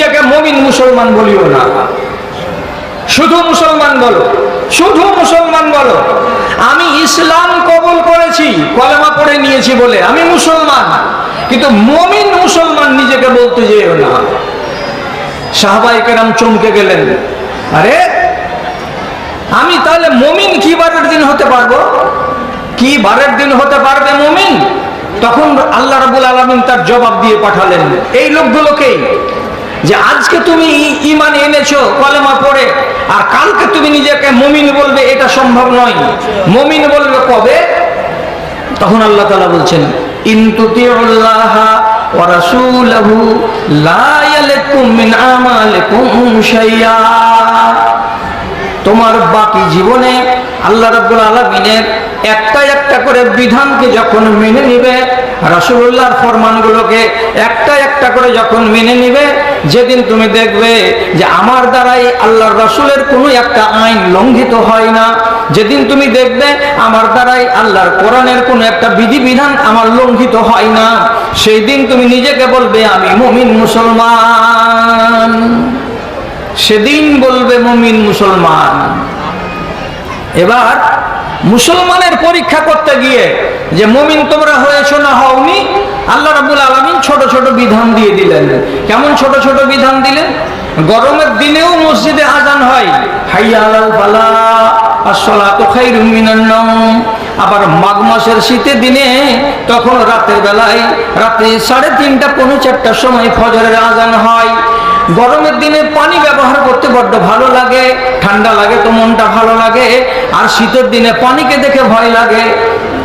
নিজেকে মমিন মুসলমান বলিও না। শুধু মুসলমান বলো, শুধু মুসলমান বলো। আমি ইসলাম কবুল করেছি, কলেমা পড়ে নিয়েছি বলে আমি মুসলমান, কিন্তু মমিন মুসলমান নিজেকে বলতে যেও না। সাহবাই কেরাম চমকে গেলেন, আরে, আমি তাহলে মমিন কি বারের দিন হতে পারব? কি বারের দিন হতে পারবে মমিন? তখন আল্লাহ রাবুল আলমিন তার জবাব দিয়ে পাঠালেন, এই লোকগুলোকেই যে আজকে তুমি ইমান এনেছো, কলেমা পড়ে, আর কালকে তুমি নিজেকে মমিন বলবে, এটা সম্ভব নয়। মমিন বলবে কবে? তখন আল্লাহ তালা বলছেন তোমার বাকি জীবনে আল্লাহ রাব্বুল আলামিনের একটা একটা করে বিধানকে যখন মেনে নিবে রাসূলুল্লাহর ফরমানগুলোকে একটা একটা করে যখন মেনে নিবে, যেদিন তুমি দেখবে যে আমার দ্বারাই আল্লাহর রসুলের কোনো একটা আইন লঙ্ঘিত হয় না। যেদিন তুমি দেখবে আমার দ্বারাই আল্লাহর কোরআনের কোনো একটা বিধিবিধান আমার লঙ্ঘিত হয় না। সেই দিন তুমি নিজেকে বলবে, আমি মুমিন মুসলমান। সেদিন বলবে, মমিন মুসলমান। এবার মুসলমানের পরীক্ষা করতে গিয়ে যে মমিন তোমরা হয়েছো না হওনি, আল্লাহ রাবুল আলমিন ছোট ছোট বিধান দিয়ে দিলেন। কেমন ছোট ছোট বিধান দিলেন? গরমের দিনেও মসজিদে আজান হয়। আবার মাঘ মাসের শীতের দিনে তখন রাতের বেলায় রাতে সাড়ে তিনটা, পৌনে চারটার সময় ফজরের আজান হয়। গরমের দিনে পানি ব্যবহার করতে বড্ড ভালো লাগে, ঠান্ডা লাগে তো মনটা ভালো লাগে, আর শীতের দিনে পানিকে দেখে ভয় লাগে।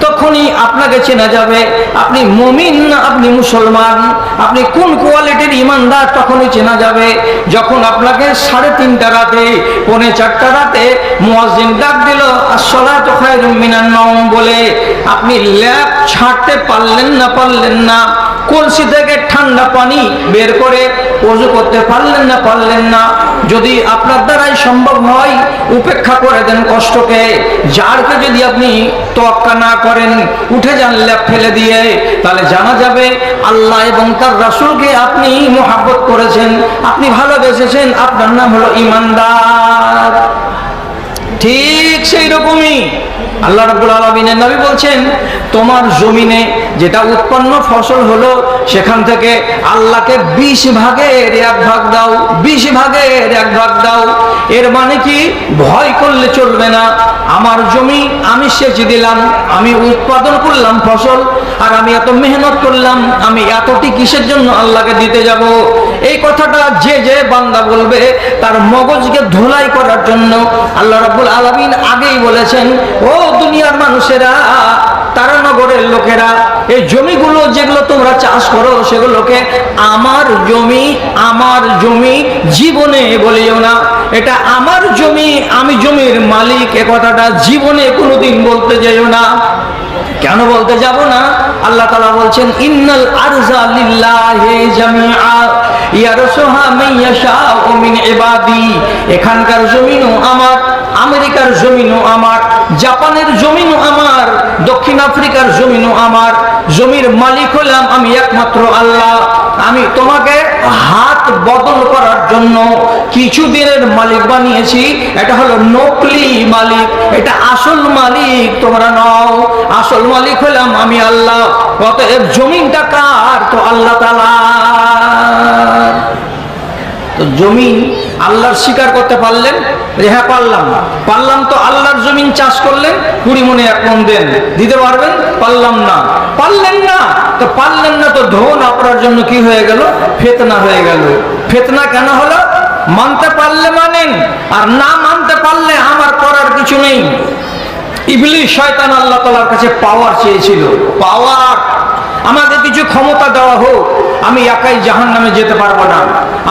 তখনই আপনাকে চেনা যাবে, আপনি মমিন না আপনি মুসলমান? আপনি কোন কোয়ালিটির ইমানদার তখনই চেনা যাবে? যখন আপনাকে সাড়ে তিনটা রাতে, পৌনে চারটা রাতে মুয়াজ্জিন ডাক দিল, আসসালাতু খায়রুম মিনান নাওম বলে, আপনি ল্যাব ছাড়তে পারলেন না পারলেন না। কলসি থেকে ঠান্ডা পানি বের করে অজু করতে পারলেন না পারলেন না। যদি আপনার দ্বারাই সম্ভব হয়, উপেক্ষা করে দেন কষ্টকে। যারকে যদি আপনি তোয়াক্কা না করেন, উঠে যান ল্যাপ ফেলে দিয়ে, তাহলে জানা যাবে আল্লাহ এবং তার রাসূলকে আপনি মোহাব্বত করেছেন, আপনি ভালোবেসেছেন। আপনার নাম হলো ইমানদার। আল্লাহ রাব্বুল আলামিনের নবী বলছেন, তোমার জমিনে যেটা উৎপন্ন ফসল হলো, সেখান থেকে আল্লাহকে বিশ ভাগের এক ভাগ দাও, বিশ ভাগের এক ভাগ দাও। এর মানে কি? ভয় করলে চলবে না। আমার জমি আমি সেচ দিলাম, আমি উৎপাদন করলাম ফসল, আর আমি এত মেহনত করলাম, আমি এতটি কিসের জন্য আল্লাহকে দিতে যাব? এই কথাটা যে যে বান্দা বলবে, তার মগজকে ধোলাই করার জন্য আল্লাহ রাব্বুল আলামিন আগেই বলেছেন, ও দুনিয়ার মানুষেরা তারানগরের লোকেরা, এই জমিগুলো যেগুলো তোমরা চাষ করো, সেগুলোকে আমার জমি আমার জমি জীবনে বলিও না। এটা আমার জমি, আমি জমির মালিক, এ কথাটা জীবনে কোনোদিন বলতে যাইও না। কেন বলতে যাব না? আল্লাহ তালা বলছেন, ইন্নাল আরজা লিল্লাহি জামিআ। ইয়ারসুহা মান ইয়াশাউ মিন ইবাদি। এখানকার জমিনও আমার, আমেরিকার জমিনও আমার, জাপানের জমিনও আমার, দক্ষিণ আফ্রিকার জমিনও আমার, জমির মালিক হলাম আমি একমাত্র আল্লাহ। আমি তোমাকে হাত বদল করার জন্য কিছু দিনের মালিক বানিয়েছি। এটা হলো নকলি মালিক, এটা আসল মালিক তোমরা নও। আসল মালিক হলাম আমি আল্লাহ। অতএব জমিনটা কার? তো আল্লাহ তালা তো জমিন আল্লাহর স্বীকার করতে পারলেন? যে হ্যাঁ পারলাম। পারলাম তো আল্লাহর জমিন চাষ করলেন? কুড়ি মনে এক মন দেন। দিতে পারবেন? পারলাম না। পারলেন না। তো পারলেন না তো ধন আপনার জন্য কি হয়ে গেল? ফেতনা হয়ে গেল। ফেতনা কেন হলো? মানতে পারলে মানেন, আর না মানতে পারলে আমার করার কিছু নেই। ইবলিশ শয়তান আল্লাহ তালার কাছে পাওয়ার চেয়েছিল। পাওয়ার আমাকে কিছু ক্ষমতা দেওয়া হোক, আমি একাই জাহান নামে যেতে পারব না।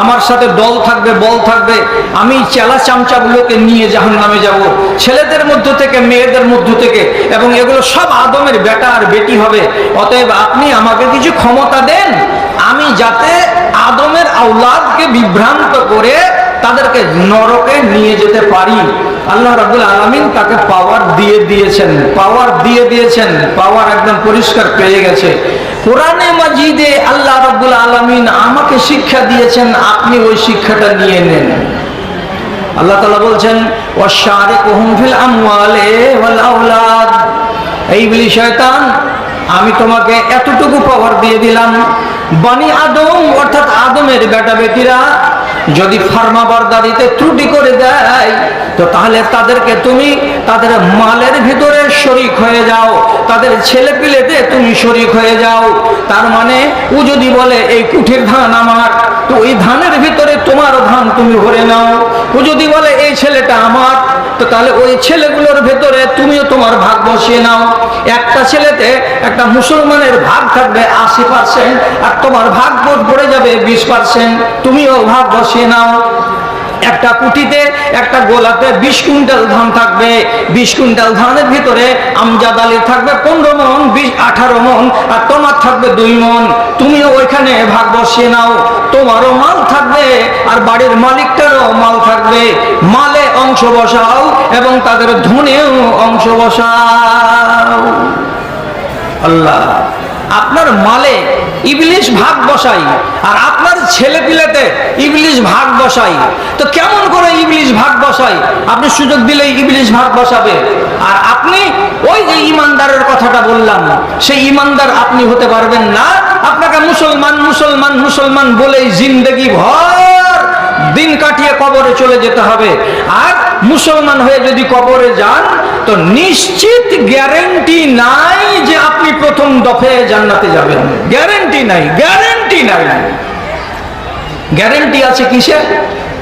আমার সাথে দল থাকবে, বল থাকবে, আমি চেলা চামচাগুলোকে নিয়ে জাহান নামে যাব। ছেলেদের মধ্য থেকে, মেয়েদের মধ্য থেকে, এবং এগুলো সব আদমের বেটা আর বেটি হবে। অতএব আপনি আমাকে কিছু ক্ষমতা দেন, আমি যাতে আদমের আউলাদকে বিভ্রান্ত করে তাদেরকে নরকে নিয়ে যেতে পারি। আল্লাহ রাবুল আলমিন তাকে পাওয়ার দিয়ে দিয়েছেন। পাওয়ার দিয়ে দিয়েছেন। পাওয়ার একদম পরিষ্কার পেয়ে গেছে। কোরআনে মাজিদে আল্লাহ রাবুল আলমিন আমাকে শিক্ষা দিয়েছেন, আপনি ওই শিক্ষাটা নিয়ে নেন। আল্লাহ তালা বলছেন ওয়াশারিকুহুম ফিল আমওয়ালি ওয়াল আওলাদ। এই বলি, শয়তান, আমি তোমাকে এতটুকু পাওয়ার দিয়ে দিলাম। বানি আদম, অর্থাৎ আদমের বেটা বেটিরা যদি ফার্মাবারদারিতে ত্রুটি করে দেয়, তো তাহলে তাদেরকে তুমি তাদের মালের ভিতরে শরিক হয়ে যাও, তাদের ছেলে পিলেতে তুমি শরিক হয়ে যাও। তার মানে ও যদি বলে, এই কুঠির ধান আমার, তো ওই ধানের ভিতরে তোমার ধান তুমি ভরে নাও। ও যদি বলে, এই ছেলেটা আমার তো তাহলে ওই ছেলেগুলোর ভেতরে তুমিও তোমার ভাগ বসিয়ে নাও। একটা ছেলেতে একটা মুসলমানের ভাগ থাকবে আশি পার্সেন্ট আর তোমার ভাগ পড়ে যাবে বিশ পার্সেন্ট তুমিও ভাগ বসিয়ে নাও। একটা কুটিতে, একটা গোলাতে বিশ কুইন্টাল ধান থাকবে। বিশ কুইন্টাল ধানের ভিতরে আমজাদ আলী থাকবে পনেরো মন, বিশ, আঠারো মন, আর তোমার থাকবে দুই মন। তুমিও ওইখানে ভাগ বসিয়ে নাও। তোমারও মাল থাকবে, আর বাড়ির মালিকটারও মাল থাকবে। মালে অংশ বসাও এবং তাদের ধনেও অংশ বসাও। আল্লাহ, আপনার মালে ইবলিশ ভাগ বসাই, আর আপনার ছেলে পিলেতে ইবলিশ ভাগ বসাই। তো কেমন করে ইবলিশ ভাগ বসাই? আপনি সুযোগ দিলে ইবলিশ ভাগ বসাবে। আর আপনি ওই যে ইমানদারের কথাটা বললাম, সেই ইমানদার আপনি হতে পারবেন না। আপনাকে মুসলমান মুসলমান মুসলমান বলেই জিন্দগি ভর, দিন কাটিয়ে কবরে চলে যেতে হবে। আর মুসলমান হয়ে যদি কবরে যান তো নিশ্চিত গ্যারেন্টি নাই যে আপনি প্রথম দফে জান্নাতে যাবেন। গ্যারেন্টি নাই গ্যারেন্টি নাই। গ্যারেন্টি আছে কিসে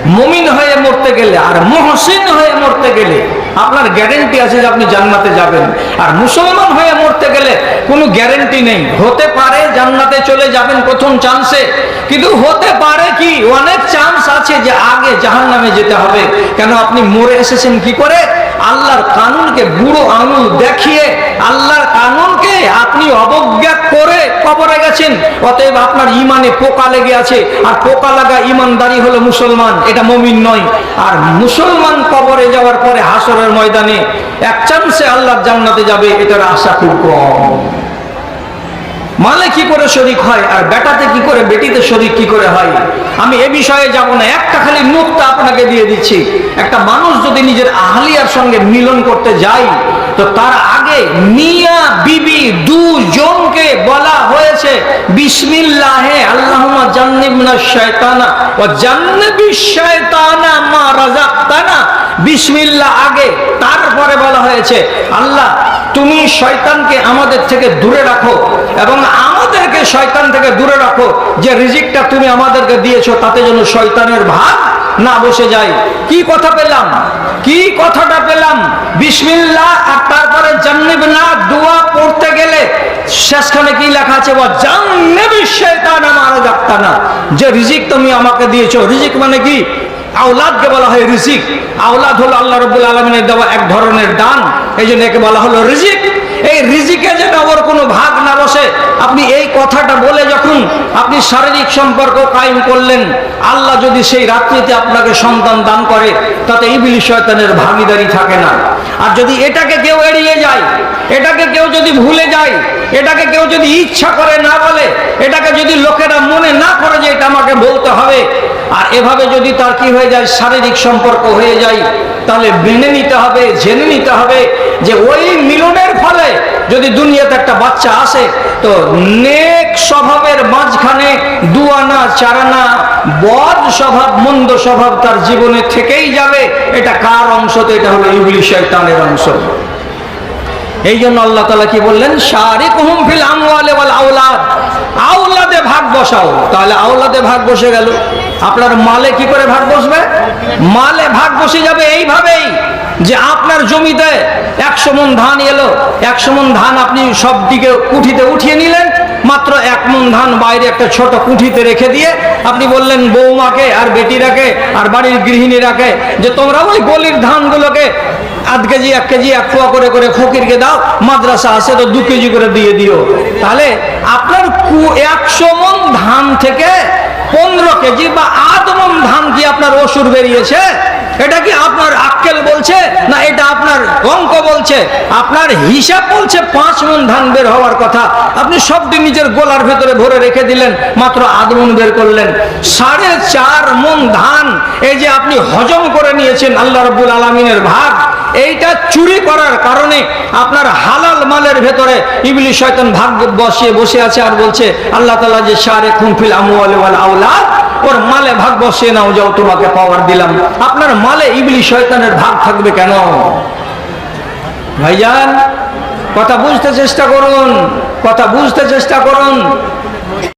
মমিন হয়ে মরতে গেলে আর মহসিন হয়ে মরতে গেলে আপনার গ্যারেন্টি আছে যে আপনি জান্নাতে যাবেন। আর মুসলমান হয়ে মরতে গেলে কোনো গ্যারেন্টি নেই। হতে পারে জান্নাতে চলে যাবেন প্রথম চান্সে কিন্তু হতে পারে কি? অনেক চান্স আছে যে আগে জাহান নামে যেতে হবে। কেন? আপনি মরে এসেছেন কি করে? আল্লাহর কানুনকে বুড়ো আঙুল দেখিয়ে, আল্লাহর কানুনকে আপনি অবজ্ঞা করে কবরে গেছেন। অতএব আপনার ইমানে পোকা লেগে আছে। আর পোকা লাগা ইমানদারি হলো মুসলমান, এটা মমিন নয়। আর মুসলমান কবরে যাওয়ার পরে হাসরের ময়দানে এক চান্সে আল্লাহর জান্নাতে যাবে, এটার আশা খুব কম। মালে কি করে শরিক হয় আর বেটাতে কি করে, বেটিতে শরিক কি করে হয়? আমি এ বিষয়ে যাব না, একটা খালি মুক্তা আপনাকে দিয়ে দিচ্ছি। একটা মানুষ যদি নিজের আহলিয়ার সঙ্গে মিলন করতে যায়, তো তার আগে মিয়া বিবি দুজনকে বলা হয়েছে, বিসমিল্লাহে আল্লাহুম্মা জান্নিবনা শায়তানা ওয়া জান্নিবি শায়তানা মা রাযাকতানা। বিসমিল্লাহ আগে, তারপরে বলা হয়েছে, আল্লাহ তুমি শয়তানকে আমাদের থেকে দূরে রাখো এবং আমাদেরকে শয়তান থেকে দূরে রাখো। যে রিজিকটা তুমি আমাদেরকে দিয়েছ, তাতে যেন শয়তানের ভাগ না বসে যায়। কি কথা পেলাম? কি কথাটা পেলাম? বিসমিল্লাহ, আর তারপরে জান্নিব না দোয়া পড়তে গেলে শেষখানে কি লেখা আছে? বা জান্নিবি শয়তান আমার যাক্তানা যে রিজিক তুমি আমাকে দিয়েছ, রিজিক মানে কি? আওলাদকে বলা হয় রিজিক। আওলাদ হলো আল্লাহ রবুল আলমিনের দেওয়া এক ধরনের দান। এই জন্য একে বলা হলো রিজিক। এই রিজিকে যেন ওর কোনো ভাগ না বসে, আপনি এই কথাটা বলে যখন আপনি শারীরিক সম্পর্ক কায়েম করলেন, আল্লাহ যদি সেই রাত্রিতে আপনাকে সন্তান দান করে, তাতে এই ইবিলি শয়তানের ভাগিদারি থাকে না। আর যদি এটাকে কেউ এড়িয়ে যায়, এটাকে কেউ যদি ভুলে যায়, এটাকে কেউ যদি ইচ্ছা করে না বলে, এটাকে যদি লোকেরা মনে না করে যে এটা আমাকে বলতে হবে, আর এভাবে যদি তার কি হয়ে যায়, শারীরিক সম্পর্ক হয়ে যায়, তাহলে মেনে নিতে হবে, জেনে নিতে হবে যে ওই মিলনের যদি দুনিয়াতে একটা বাচ্চা আসে, তো নেক স্বভাবের মাঝখানে দুয়ানা চারানা, বদ স্বভাব, মন্দ স্বভাব তার জীবনে থেকেই যাবে। এটা কার অংশ? তো এটা হলো ইবলিশ শয়তানের অংশ। এই জন্য আল্লাহ তালা কি বললেন? শারিক হুম ফিল আমওয়ালে ওয়াল আওলাদ। আওলাদে ভাগ বসাও। তাহলে আউলাদে ভাগ বসে গেল। আপনার মালে কি করে ভাগ বসবে? মালে ভাগ বসে যাবে এইভাবেই। যে আপনার জমিতে একশো মন ধান এলো, একশো মন ধান আপনি সব দিকে কুঠিতে উঠিয়ে নিলেন, মাত্র এক মন ধান বাইরে একটা ছোট কুঠিতে রেখে দিয়ে আপনি বললেন, বৌমাকে আর বেটিরাকে আর বাড়ির গৃহিণীরাকে যে তোমরা ওই গলির ধানগুলোকে আধ কেজি, এক কেজি, এক পোয়া করে করে ফকিরকে দাও, মাদ্রাসা আছে তো দু কেজি করে দিয়ে দিও। তাহলে আপনার একশো মন ধান থেকে পনেরো কেজি বা আধ মন ধান কি আপনার অসুর বেরিয়েছে? এটা কি আপনার বলছে, না, এটা আপনার অঙ্ক বলছে। আপনার হিসাব বলছে, পাঁচ মন ধান বের হওয়ার কথা। আপনি সবটি নিজের গোলার ভেতরে ভরে রেখে দিলেন, মাত্র আধ মন বের করলেন। সাড়ে চার মন ধান, এই যে আপনি হজম করে নিয়েছেন আল্লাহ রব্বুল আলমিনের ভাগ, এইটা চুরি করার কারণে আপনার হালাল মালের ভেতরে ইবলি শয়তান ভাগ বসিয়ে বসে আছে আর বলছে, আল্লাহ তালা যে সারে খুনফিল ওয়াল আউলাদ ওর মালে ভাগ্য সে নাও, যাও, তোমাকে পাওয়ার দিলাম। আপনার মালে ইবলি শয়তানের ভাগ থাকবে কেন? ভাইজান, কথা বুঝতে চেষ্টা করুন, কথা বুঝতে চেষ্টা করুন।